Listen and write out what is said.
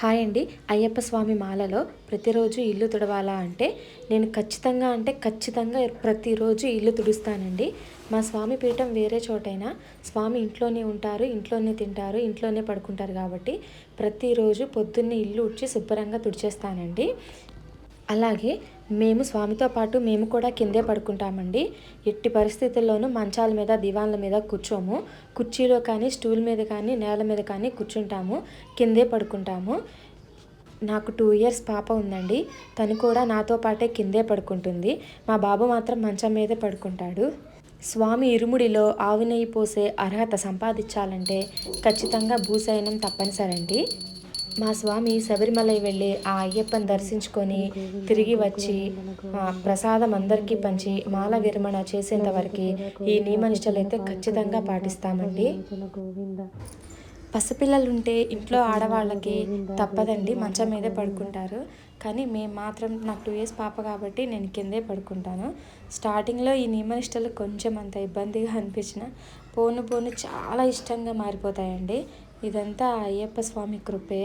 Hi అండి. అయ్యప్ప స్వామి మాలలో ప్రతిరోజు ఇల్లు తుడవాలా అంటే నేను ఖచ్చితంగా అంటే ఖచ్చితంగా ప్రతిరోజు ఇల్లు తుడుస్తానండి. మా స్వామి పీఠం వేరే చోటైనా స్వామి ఇంట్లోనే ఉంటారు ఇంట్లోనే తింటారు ఇంట్లోనే పడుకుంటారు కాబట్టి ప్రతిరోజు పొద్దున్నే ఇల్లు ఉడ్చి శుభ్రంగా తుడిచేస్తానండి. అలాగే మేము స్వామితో పాటు మేము కూడా కిందే పడుకుంటామండి. ఎట్టి పరిస్థితుల్లోనూ మంచాల మీద దివాన్ల మీద కూర్చోము. కుర్చీలో కానీ స్టూల్ మీద కానీ నేల మీద కానీ కూర్చుంటాము. కిందే పడుకుంటాము. నాకు టూ ఇయర్స్ పాప ఉందండి. తను కూడా నాతో పాటే కిందే పడుకుంటుంది. మా బాబు మాత్రం మంచం మీదే పడుకుంటాడు. స్వామి ఇరుముడిలో ఆవు నెయ్యి పోసే అర్హత సంపాదించాలంటే ఖచ్చితంగా భూసైనం తప్పనిసరండి. మా స్వామి శబరిమలై వెళ్ళి ఆ అయ్యప్పని దర్శించుకొని తిరిగి వచ్చి ప్రసాదం అందరికీ పంచి మాల విరమణ చేసేంత వరకు ఈ నియమనిష్టలు అయితే ఖచ్చితంగా పాటిస్తామండి. పసిపిల్లలు ఉంటే ఇంట్లో ఆడవాళ్ళకి తప్పదండి మంచం మీదే పడుకుంటారు. కానీ మేము మాత్రం నాకు టూ ఇయర్స్ పాప కాబట్టి నేను కిందే పడుకుంటాను. స్టార్టింగ్లో ఈ నియమనిష్టలు కొంచెం అంత ఇబ్బందిగా అనిపించిన పోను పోను చాలా ఇష్టంగా మారిపోతాయండి. ఇదంతా అయ్యప్ప స్వామి కృపే.